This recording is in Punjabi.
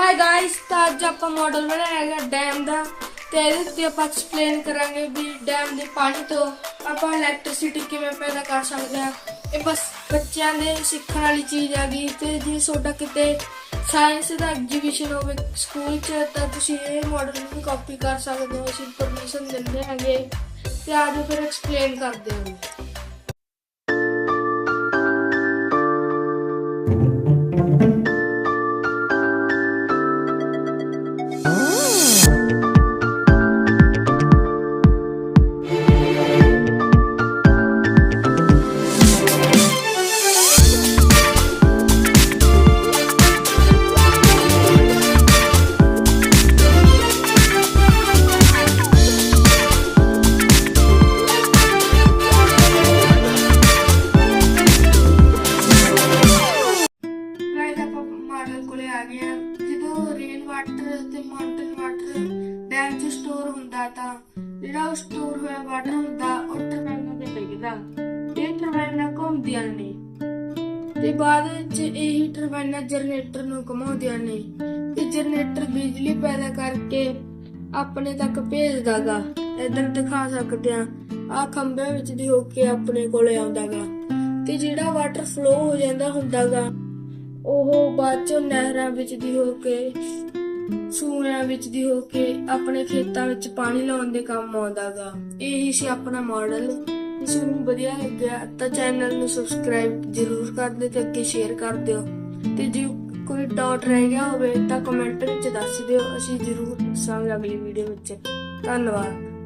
ਹਾਈ ਗਾਇਸ ਤਾਂ ਅੱਜ ਆਪਾਂ ਮਾਡਲ ਬਣਾਇਆ ਹੈਗਾ ਡੈਮ ਦਾ ਤੇ ਇਹਦੇ ਉੱਤੇ ਆਪਾਂ ਐਕਸਪਲੇਨ ਕਰਾਂਗੇ ਵੀ ਡੈਮ ਦੇ ਪਾਣੀ ਤੋਂ ਆਪਾਂ ਇਲੈਕਟ੍ਰਿਸਿਟੀ ਕਿਵੇਂ ਪੈਦਾ ਕਰ ਸਕਦੇ ਹਾਂ। ਇਹ ਬਸ ਬੱਚਿਆਂ ਦੇ ਸਿੱਖਣ ਵਾਲੀ ਚੀਜ਼ ਆ ਗਈ ਤੇ ਜੇ ਤੁਹਾਡਾ ਕਿਤੇ ਸਾਇੰਸ ਦਾ ਐਗਜੀਬਿਸ਼ਨ ਹੋਵੇ ਸਕੂਲ 'ਚ, ਤਾਂ ਤੁਸੀਂ ਇਹ ਮਾਡਲ ਨੂੰ ਕਾਪੀ ਕਰ ਸਕਦੇ ਹੋ, ਅਸੀਂ ਪਰਮਿਸ਼ਨ ਦਿੰਦੇ ਹੈਗੇ। ਤੇ ਆਜੋ ਫਿਰ ਐਕਸਪਲੇਨ ਕਰਦੇ ਹਾਂ। ਕੋਲੇ ਜਦੋਂ ਰੇਨ ਵਾਟਰ ਤੇ ਮਾਊਂਟਨ ਵਾਟਰ ਡੈਮ 'ਚ ਸਟੋਰ ਹੁੰਦਾ ਤਾਂ ਜਿਹੜਾ ਉਹ ਸਟੋਰ ਹੋਇਆ ਵਾਟਰ ਹੁੰਦਾ ਉਹ ਟਰਬਾਈਨਾਂ ਤੇ ਡਿੱਗਦਾ ਇਹ ਟਰਬਾਈਨਾਂ ਘੁੰਮਦੀਆਂ ਨੇ। ਤੇ ਬਾਅਦ ਵਿੱਚ ਇਹੀ ਟਰਬਾਈਨਾਂ ਜਨਰੇਟਰ ਨੂੰ ਘੁਮਾਉਂਦੀਆਂ ਨੇ। ਤੇ ਜਨਰੇਟਰ ਬਿਜਲੀ ਪੈਦਾ ਕਰਕੇ ਆਪਣੇ ਤੱਕ ਭੇਜਦਾਗਾ। ਇਧਰ ਦਿਖਾ ਸਕਦੇ ਆ ਆ ਖੰਭੇ ਵਿੱਚ ਦੀ ਹੋ ਕੇ ਆਪਣੇ ਕੋਲੇ ਆਉਂਦਾਗਾ। ਤੇ ਜਿਹੜਾ ਵਾਟਰ ਫਲੋ ਹੋ ਜਾਂਦਾ ਹੁੰਦਾਗਾ ਉਹ ਬਾਅਦ ਚੋਂ ਨਹਿਰਾਂ ਵਿੱਚ ਦੀ ਹੋ ਕੇ ਸੂਰਿਆਂ ਵਿੱਚ ਦੀ ਹੋ ਕੇ ਆਪਣੇ ਖੇਤਾਂ ਵਿੱਚ ਪਾਣੀ ਲਾਉਣ ਦੇ ਕੰਮ ਆਉਂਦਾਗਾ ਇਹ ਸੀ ਆਪਣਾ ਮਾਡਲ ਇਸ ਨੂੰ ਵਧੀਆ ਲੱਗਿਆ ਤਾਂ ਚੈਨਲ ਨੂੰ ਸਬਸਕ੍ਰਾਈਬ ਜ਼ਰੂਰ ਕਰ ਦਿਓ ਤੇ ਅੱਗੇ ਸ਼ੇਅਰ ਕਰ ਦਿਓ। ਤੇ ਜੇ ਕੋਈ ਡਾਟ ਰਹਿ ਗਿਆ ਹੋਵੇ ਤਾਂ ਕਮੈਂਟ ਵਿੱਚ ਦੱਸ ਦਿਓ। ਅਸੀਂ ਜ਼ਰੂਰ ਦੱਸਾਂਗੇ ਅਗਲੀ ਵੀਡੀਓ ਵਿੱਚ। ਧੰਨਵਾਦ।